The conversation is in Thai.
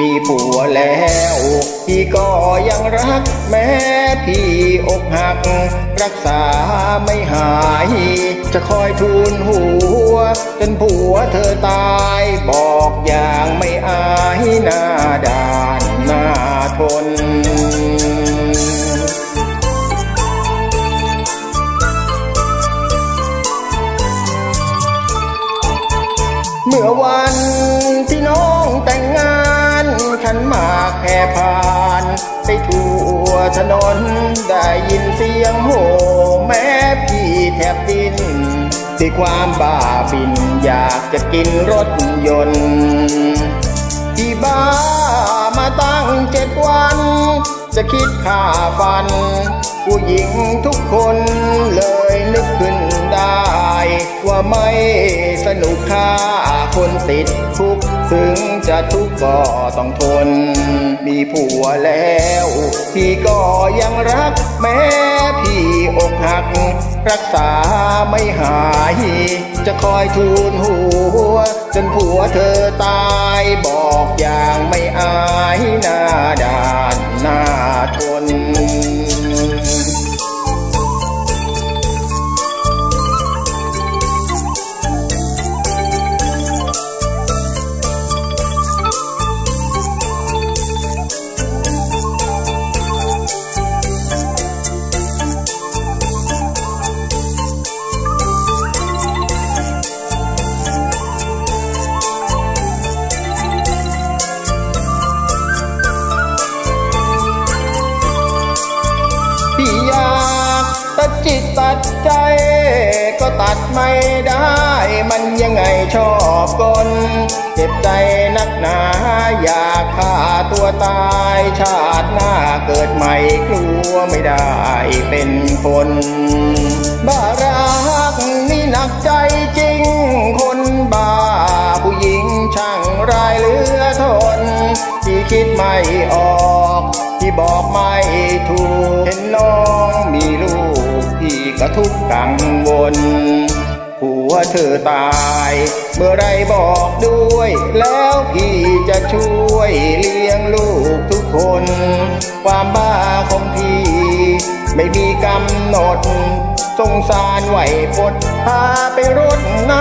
มีผัวแล้ว พี่ก็ยังรักแม้พี่อกหัก รักษาไม่หาย จะคอยทูลหัว จนผัวเธอตาย บอกอย่างไม่อายหน้าด่านหน้าทนเมื่อวัน นขันมาแผ่ผ่านไปทั่วถนน ได้ยินเสียงโห่แม้พี่แทบดินด้วยความบ้าบินอยากจะกินรถยนต์ที่บ้ามาตั้งเจ็ดวัน จะคิดค่าฟัน ผู้หญิงทุกคนเลยนึกขึ้นได้ว่าไม่ ค่าคนติดคุกถึงจะทุกข์ก็ต้องทน มีผัวแล้ว พี่ก็ยังรักแม้พี่อกหัก รักษาไม่หาย จะคอยทูลหัว จนผัวเธอตายบอกอย่างไม่อายหน้าด่านหน้าทน พี่อยากตัดจิตตัดใจ ก็ตัดไม่ได้ มันยังไงชอบกลเจ็บใจนักหนา อยากฆ่าตัวตายชาติหน้าเกิดใหม่กลัวไม่ได้เป็นคนบ้ารักนี่หนักใจจริง คนบ้าผู้หญิงช่างรายเหลือทน ที่คิดไม่ออก ที่บอกไม่ ระทุกกังวลผัวเธอตาย เมื่อไรบอกด้วย แล้วพี่จะช่วยเลี้ยงลูกทุกคน ความบ้าของพี่ ไม่มีกำหนด สงสารไหวพดพาไปรดน้